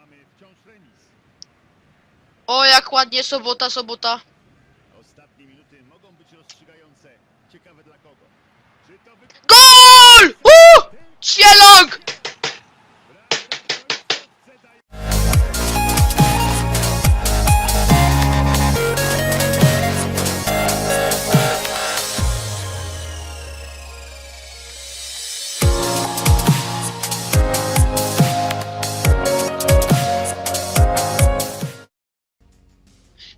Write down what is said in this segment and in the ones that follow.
Mamy wciąż remis. O, jak ładnie sobota, sobota. Ostatnie minuty mogą być rozstrzygające. Ciekawe dla kogo. Czy to wy... GOL! Uh! Cielog!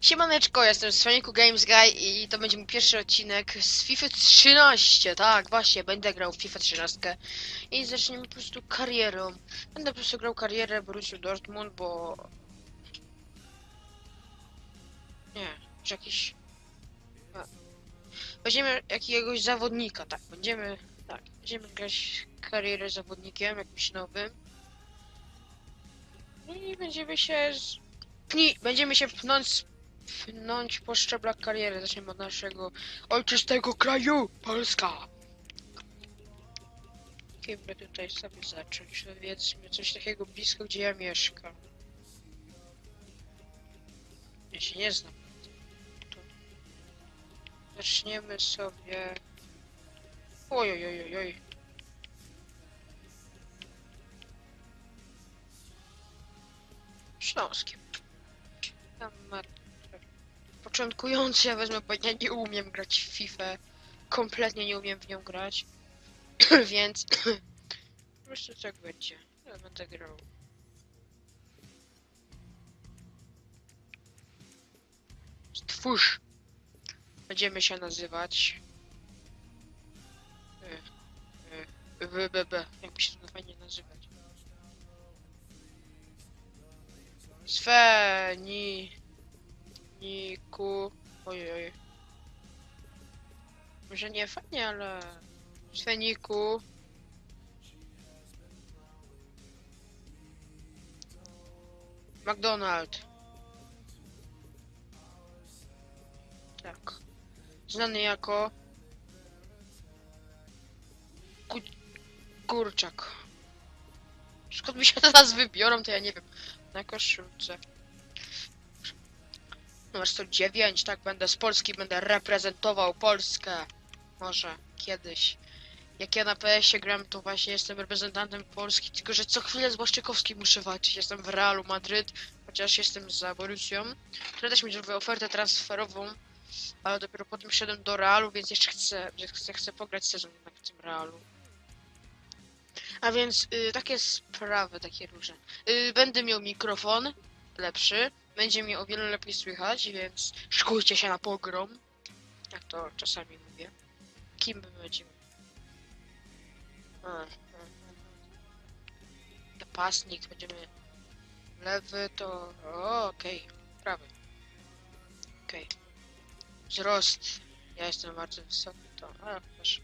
Siemaneczko, jestem Sonicu Games Guy i to będzie mój pierwszy odcinek z FIFA 13. Tak, właśnie, będę grał w FIFA 13 i zaczniemy po prostu karierą. Będę po prostu grał karierę Borussia Dortmund, bo... Nie, czy jakiś... Weźmiemy jakiegoś zawodnika, tak, będziemy... Tak, będziemy grać karierę zawodnikiem, jakimś nowym. I będziemy się... Z... Pni... Będziemy się pchnąć pchnąć po szczeblach kariery. Zaczniemy od naszego ojczystego kraju, Polska. Kim by tutaj sobie zacząć? Powiedzmy coś takiego blisko, gdzie ja mieszkam. Ja się nie znam. To... Zaczniemy sobie... Oj, oj, oj, oj. Śląskiem. Początkujący ja wezmę, ja nie umiem grać w FIFA. Kompletnie nie umiem w nią grać. Więc po prostu tak będzie. Ja będę grał. Stwórz. Będziemy się nazywać. Y, y, WBB. Jakby się to fajnie nazywać. Sveni. Niku. Ojej. Może nie fajnie, ale. Sveniku. McDonald. Tak. Znany jako. Ku... Kurczak. Skąd mi się te nazwy biorą, to ja nie wiem. Na koszulce. Numer 109, tak, będę z Polski, będę reprezentował Polskę. Może kiedyś. Jak ja na PS-ie gram, to właśnie jestem reprezentantem Polski, tylko że co chwilę z Błaszczykowskim muszę walczyć. Jestem w Realu Madryt, chociaż jestem za Borussią, która też mi ofertę transferową, ale dopiero potem szedłem do Realu, więc jeszcze chcę, chcę, chcę pograć sezon w tym Realu. A więc y, takie sprawy, takie różne. Y, będę miał mikrofon lepszy, będzie mi o wiele lepiej słychać, więc szykujcie się na pogrom. Jak to czasami mówię. Kim my będziemy? Napastnik, będziemy lewy to... Okej, prawy. Okej. Wzrost. Ja jestem bardzo wysoki, to... A, też.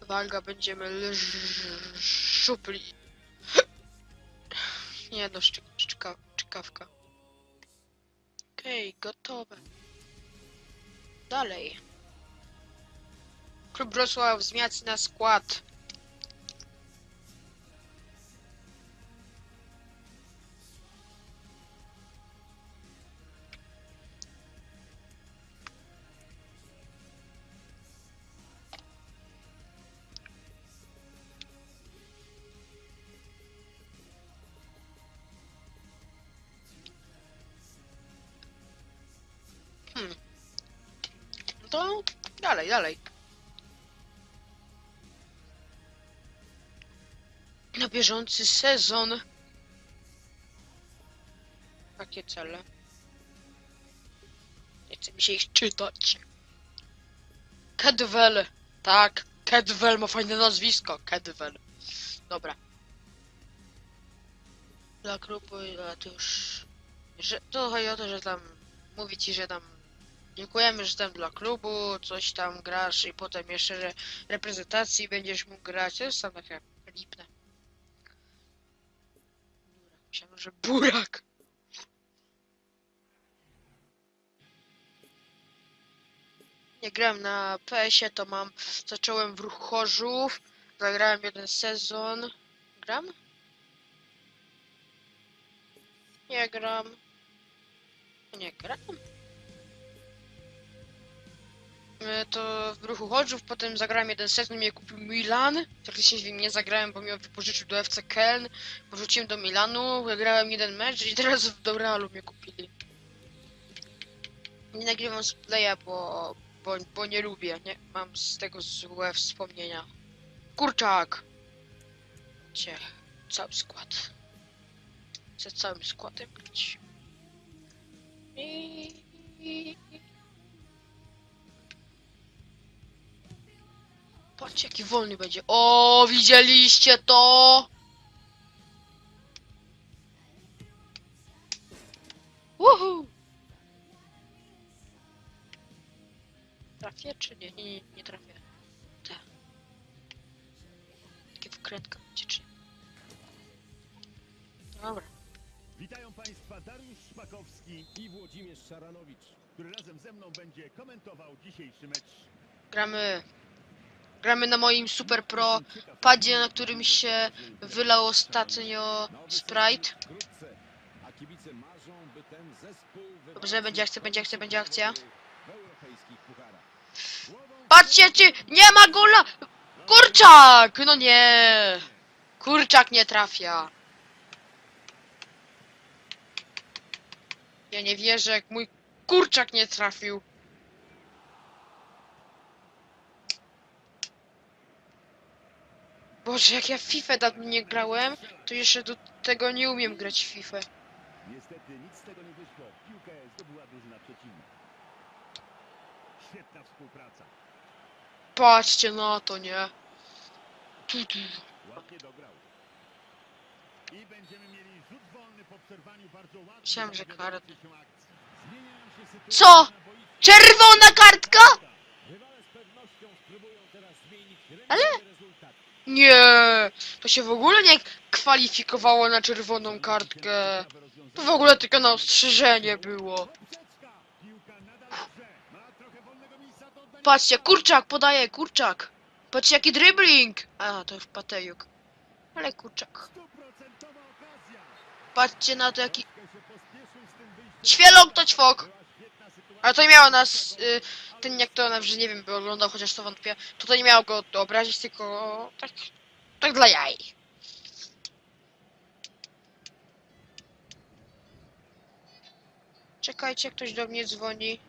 Waga będziemy leż... szupli. Nie no, szczyk, Okej, gotowe. Dalej. Klub Wrocław wzmacnia skład. Dalej, dalej. Na bieżący sezon. Jakie cele? Nie chce mi się ich czytać. Kedwell. Tak, Kedwell ma fajne nazwisko. Kedwell. Dobra. Dla klubu, a to już... Że, to chodzi o to, że tam... Mówi ci, że tam Dziękujemy, że tam dla klubu coś tam grasz i potem jeszcze że reprezentacji będziesz mógł grać. To jest tam takie lipne. Myślałem, że burak. Nie grałem na PS-ie, to mam. Zacząłem w ruch. Zagrałem jeden sezon. Gram? Nie gram. Nie gram. E, To w ruchu Chodzów, potem zagrałem jeden sezon, mnie kupił Milan. Praktycznie z nim nie zagrałem, bo mnie wypożyczył do FC Köln. Wróciłem do Milanu, grałem jeden mecz i teraz do Realu mnie kupili. Nie nagrywam z playa, bo, bo, bo nie lubię, nie? Mam z tego złe wspomnienia. Kurczak! Gdzie? Cały skład. Chcę całym składem grać. I... Patrzcie jaki wolny będzie. O, widzieliście to? Woohoo! Trafię czy nie? Nie, nie, nie trafię. Tak. Takie wkrętka będzie czy... Dobra. Witają Państwa Dariusz Szpakowski, i Włodzimierz Szaranowicz. który razem ze mną będzie komentował dzisiejszy mecz. Gramy. Gramy na moim Super Pro padzie, na którym się wylał ostatnio Sprite. Dobrze, będzie akcja, będzie akcja, będzie akcja. Patrzcie, czy nie ma gola! Kurczak! No nie! Kurczak nie trafia. Ja nie wierzę, jak mój kurczak nie trafił. Boże, jak ja w FIFA dawno nie grałem, to jeszcze do tego nie umiem grać w FIFA. Niestety nic z tego nie wyszło. Piłkę zdobyła drużyna. Świetna współpraca. Patrzcie na to, nie? Tu, tu. Ładnie dograł. I będziemy mieli rzut wolny po przerwaniu bardzo ładnie. Myślałem, że sytuacje Co? Czerwona kartka? Ale-. Nie, to się w ogóle nie kwalifikowało na czerwoną kartkę. To w ogóle tylko na ostrzeżenie było. Patrzcie, kurczak podaje, kurczak. Patrzcie jaki dribbling. A, to już Patejuk. Ale kurczak. Patrzcie na to jaki... Świelok to ćwok. Ale to nie miało nas... Y, ten jak to że nie wiem, by oglądał, chociaż to wątpię. To to nie miało go obrazić, tylko... Tak... Tak dla jaj. Czekajcie, ktoś do mnie dzwoni.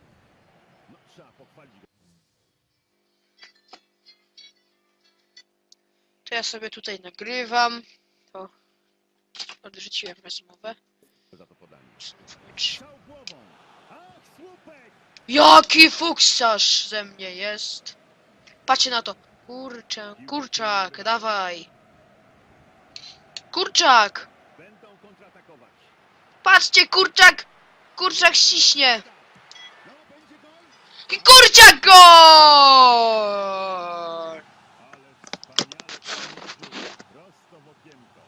To ja sobie tutaj nagrywam. To odrzuciłem rozmowę. za to podanie. Znów mecz. Strzał głową. Ach, słupek. Jaki fuksarz ze mnie jest. Patrzcie na to. Kurczę, kurczak, dawaj. Kurczak! Patrzcie, kurczak! Kurczak ściśnie! Kurczak gol! Ale wspaniale ten rzut. Prosto w okienko.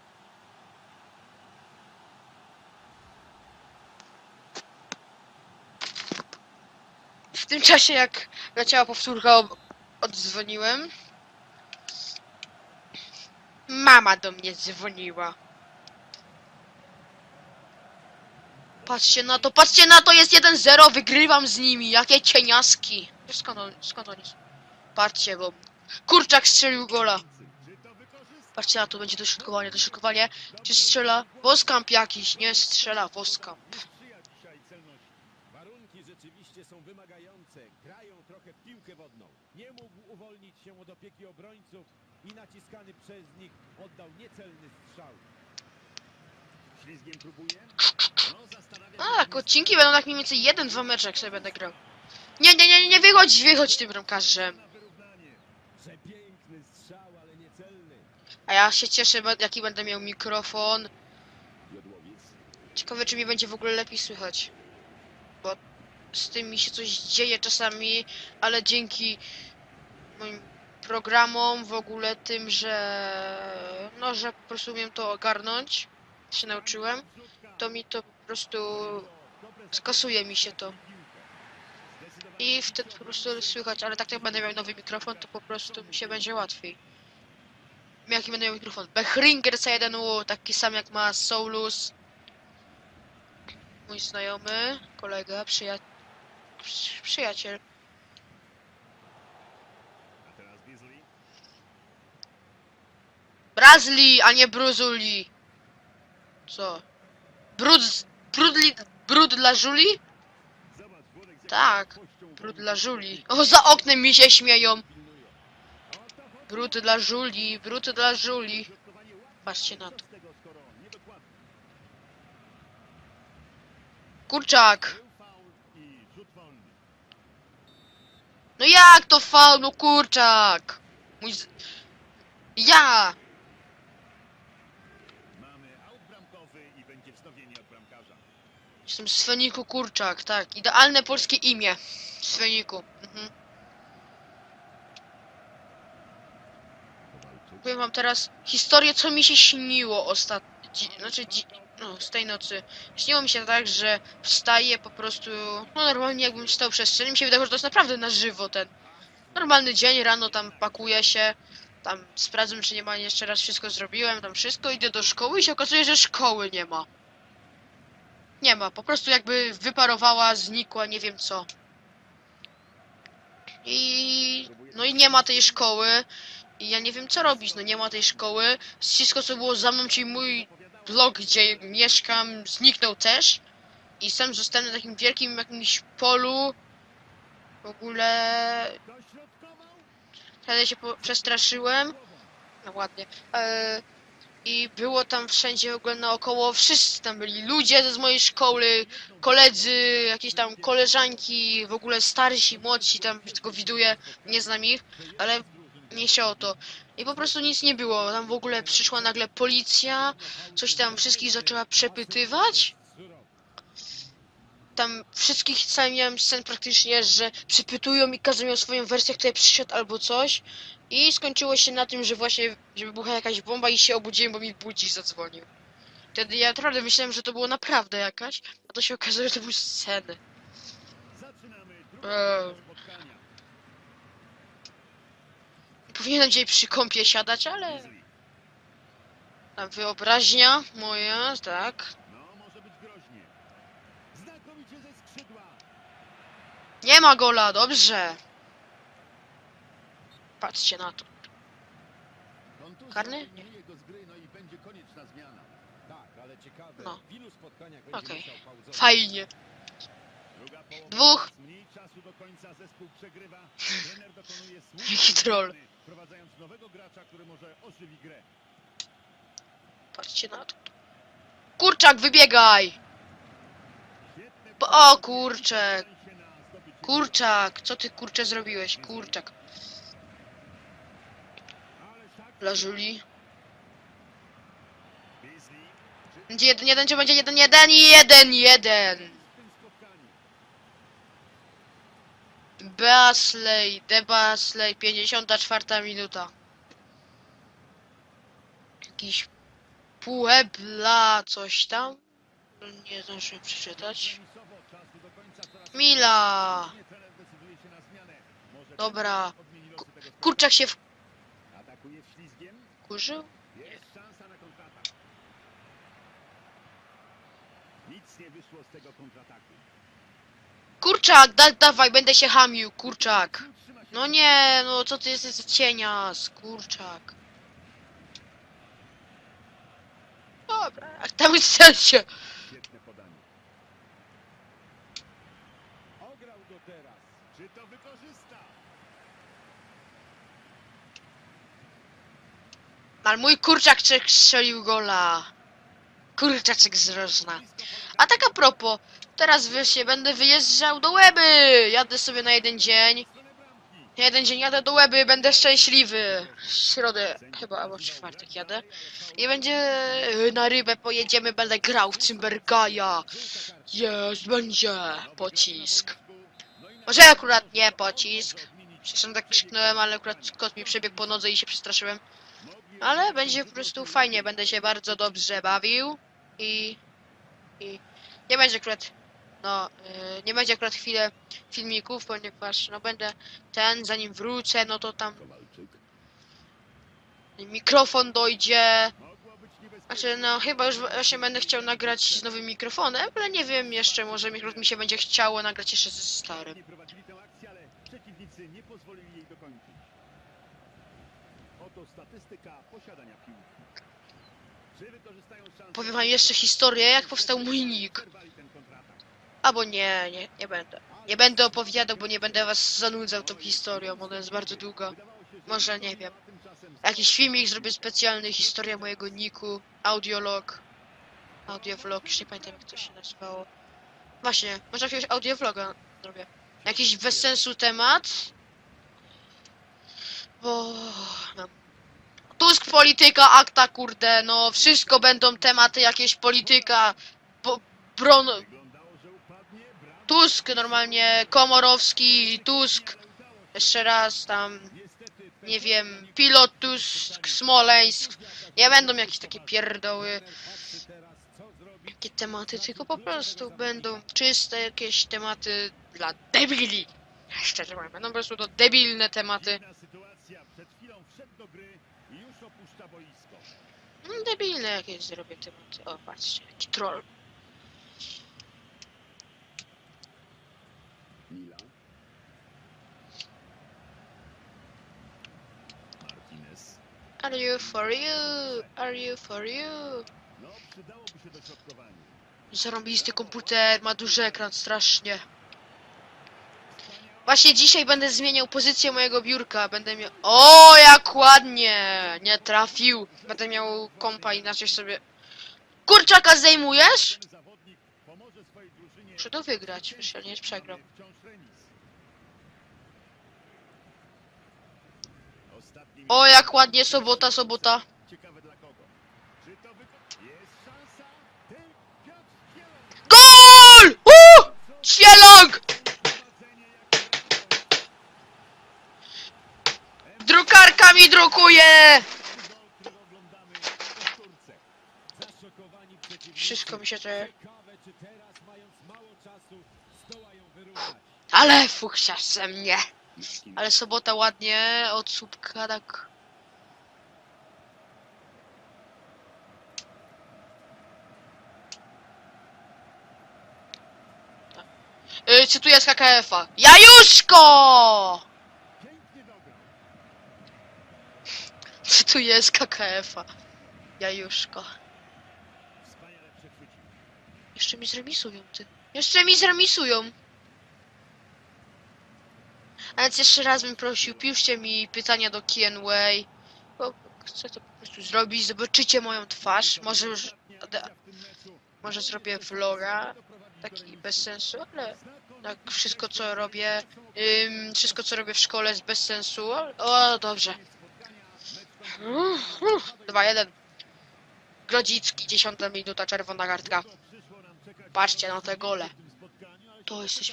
W tym czasie, jak leciała powtórka, oddzwoniłem. Mama do mnie dzwoniła. Patrzcie na to, patrzcie na to, jest 1-0, wygrywam z nimi, jakie cieniaski. Skąd, on, skąd? Patrzcie, bo kurczak strzelił gola. Patrzcie na to, będzie dośrodkowanie, dośrodkowanie. Czy strzela? Woskamp jakiś, nie strzela, Woskamp. Trochę w piłkę wodną. Nie mógł uwolnić się od opieki obrońców i naciskany przez nich oddał niecelny strzał. Ślizgiem próbuje. No, zastanawia się, tak, odcinki będą tak mniej więcej jeden, dwa mecze, jak sobie będę grał. Nie, nie, nie, nie wychodź, wychodź tym bramkarzem. na wyrównanie. Przepiękny strzał, ale niecelny. A ja się cieszę, bo- jaki będę miał mikrofon. Jodłowiec. Ciekawe, czy mi będzie w ogóle lepiej słychać. Z tym mi się coś dzieje czasami, ale dzięki moim programom, w ogóle tym, że no, że po prostu umiem to ogarnąć, się nauczyłem, to mi to po prostu skasuje mi się to. I wtedy po prostu słychać, ale tak jak będę miał nowy mikrofon, to po prostu mi się będzie łatwiej. Jaki będę miał mikrofon? Behringer C1U, taki sam jak ma Solus. mój znajomy, kolega, przyja... przy- przyjaciel. A teraz Beasley. Brazli, a nie Bruzuli. Co? Brud... Brudli... Brud dla Żuli? Zobacz, Włodek, z jaką Tak, Brud dla Żuli. O, za oknem mi się śmieją. Brud dla Żuli, brud dla Żuli. Łatwe, Patrzcie na to. z tego, skoro niedokładnie? Kurczak. Był faul i rzut wolny. No jak to faul, no kurczak. Mój z... Ja! Mamy aut bramkowy i będzie wznowienie od bramkarza. Jestem z Feniku Kurczak, tak. Idealne polskie imię. Z Feniku. Mhm. Powiem wam teraz historię, co mi się śniło ostatnio. Dzi- znaczy, dzi- no, z tej nocy. Śniło mi się tak, że wstaję po prostu. No, normalnie jakbym stał przez sen. Mi się wydaje, że to jest naprawdę na żywo ten. Normalny dzień, rano tam pakuję się. Tam sprawdzam, czy nie ma jeszcze raz wszystko zrobiłem, tam wszystko, idę do szkoły i się okazuje, że szkoły nie ma. Nie ma, po prostu jakby wyparowała, znikła, nie wiem co. I no i nie ma tej szkoły. I ja nie wiem co robić, no nie ma tej szkoły. Wszystko co było za mną, czyli mój blok, gdzie mieszkam, zniknął też. I sam zostałem na takim wielkim jakimś polu. W ogóle wtedy się przestraszyłem. No ładnie. E, I było tam wszędzie w ogóle naokoło, wszyscy tam byli. Ludzie z mojej szkoły, koledzy, jakieś tam koleżanki, w ogóle starsi, młodsi, tam tylko widuję, nie znam ich, ale nie się o to. I po prostu nic nie było. Tam w ogóle przyszła nagle policja, coś tam wszystkich zaczęła przepytywać. Tam wszystkich cały miałem scen praktycznie, że przypytują i każdy miał swoją wersję, kto przyszedł albo coś. I skończyło się na tym, że właśnie że wybuchła jakaś bomba i się obudziłem, bo mi budzik zadzwonił. Wtedy ja naprawdę myślałem, że to było naprawdę jakaś, a to się okazało, że to były sceny. Eee. Powinienem dzisiaj przy kąpie siadać, ale tam wyobraźnia moja, tak. Nie ma gola, dobrze. Patrzcie na to. Karny? gry, no Okej. pauzować? Fajnie. Dwóch. Jaki troll. Patrzcie na to. Kurczak, wybiegaj! O, zdobycie Kurczak, co ty kurczę zrobiłeś? Kurczak. Dla. Czy Będzie jeden, jeden, czy będzie jeden, jeden jeden, jeden. w tym spotkaniu? Basley, De Basley, 54 minuta. Jakiś Puebla, coś tam. Nie zdążyłem przeczytać. Mila. Dobra. Kurczak się na kontratak. Nic nie wyszło z tego. Kurczak, da, dawaj, będę się hamił, kurczak. Się No nie, no co ty jesteś za cienias, kurczak. Dobra, jak tam chcecie. Świetne podanie. Ograł go teraz. Czy to wykorzysta? Ale mój kurczaczek strzelił gola. Kurczaczek z Rożna. A tak a propos, teraz wiecie, będę wyjeżdżał do Łeby. Jadę sobie na jeden dzień. Bramki. Jeden dzień jadę do Łeby, będę szczęśliwy. W środę chyba, albo w czwartek jadę. I będzie y, na rybę pojedziemy, będę grał w Cymbergaja. Jest, będzie pocisk. Na Może akurat nie pocisk. Przecież tak krzyknąłem, ale akurat kot mi przebiegł po nodze i się przestraszyłem. Ale będzie po prostu fajnie, będę się bardzo dobrze bawił i, i nie będzie akurat, no, yy, nie będzie akurat chwilę filmików, ponieważ no będę ten, zanim wrócę, no to tam mikrofon dojdzie. Znaczy, no chyba już właśnie będę chciał nagrać z nowym mikrofonem, ale nie wiem jeszcze, może mikro- mi się będzie chciało nagrać jeszcze ze starym. Oto statystyka posiadania piłki. Powiem wam jeszcze historię, jak powstał mój nick. Albo nie, nie, nie będę. Nie będę opowiadał, bo nie będę was zanudzał tą historią, ona jest bardzo długa. Może, nie wiem. Jakiś filmik zrobię specjalny, historia mojego niku, audiolog. Audiovlog, już nie pamiętam jak to się nazywało. Właśnie, może jakiegoś audiovloga zrobię. Jakiś bez sensu temat. Bo... No. Tusk polityka, akta kurde, no wszystko będą tematy jakieś polityka. Bron... Tusk normalnie, Komorowski, Tusk. Jeszcze raz tam nie wiem, pilot Tusk, Smoleńsk, nie będą jakieś takie pierdoły, jakie tematy, tylko po prostu będą czyste jakieś tematy dla debili. Szczerze mówiąc, będą po prostu to debilne tematy. Debilne jakieś zrobię tematy. O, patrzcie, jaki troll. Mila. Martinez. Are you for you? Are you for you? No, przydałoby się dośrodkowanie. Zarąbisty komputer, ma duży ekran, strasznie. Właśnie dzisiaj będę zmieniał pozycję mojego biurka, będę miał... O, jak ładnie! Nie trafił. Będę miał kompa inaczej sobie... Kurczaka zdejmujesz? Muszę to wygrać, ja nie przegram. O, jak ładnie, sobota, sobota. Ciekawe dla kogo. Czy to wyko... Jest szansa? Ten Piotr Kielon. GOL! Uh! Cielog! Prowadzenie jak Drukarka mi drukuje! gol, który oglądamy w powtórce. Zaszokowani przeciwnicy. Wszystko mi się to... Ciekawe, czy teraz, mając mało czasu, zdołają wyrównać. Ale fuchsia ze mnie. Ale sobota ładnie, od słupka tak... Yy, cytuję z KKF-a. Jajuszko! Pięknie dograł. Cytuję z KKF-a. Jajuszko. Jeszcze mi zremisują, ty. Jeszcze mi zremisują. A więc jeszcze raz bym prosił, piszcie mi pytania do Q&A. Bo chcę to po prostu zrobić. Zobaczycie moją twarz. Może już... Może zrobię vloga. Taki bez sensu, ale tak wszystko co robię, ym, wszystko co robię w szkole jest bez sensu. O, dobrze. Uff, uff, 2-1. Grodzicki, 10 minuta, czerwona kartka. Patrzcie na te gole. To jesteś...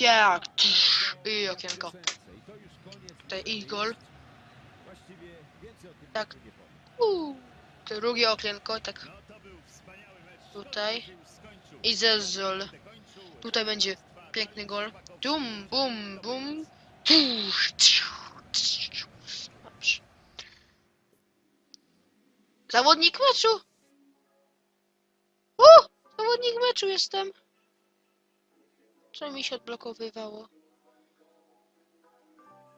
Jak? I okienko. I. Tutaj ich gol. Tak. Uuu. Drugie okienko, tak. Tutaj. I zezol. Tutaj będzie piękny gol. Dum, bum, bum. Dobrze. Zawodnik meczu! O! Zawodnik meczu jestem! Co mi się odblokowywało?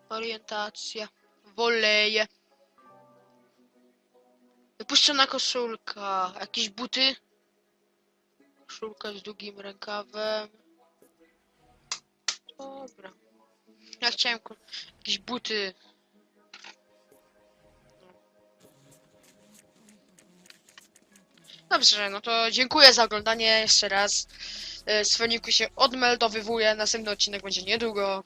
Orientacja. Woleje. Wypuszczona koszulka. Jakieś buty? Koszulka z długim rękawem. Dobra. Ja chciałem jakieś buty. Dobrze, no to dziękuję za oglądanie jeszcze raz. E, Swoniku się odmeldowywuje, następny odcinek będzie niedługo.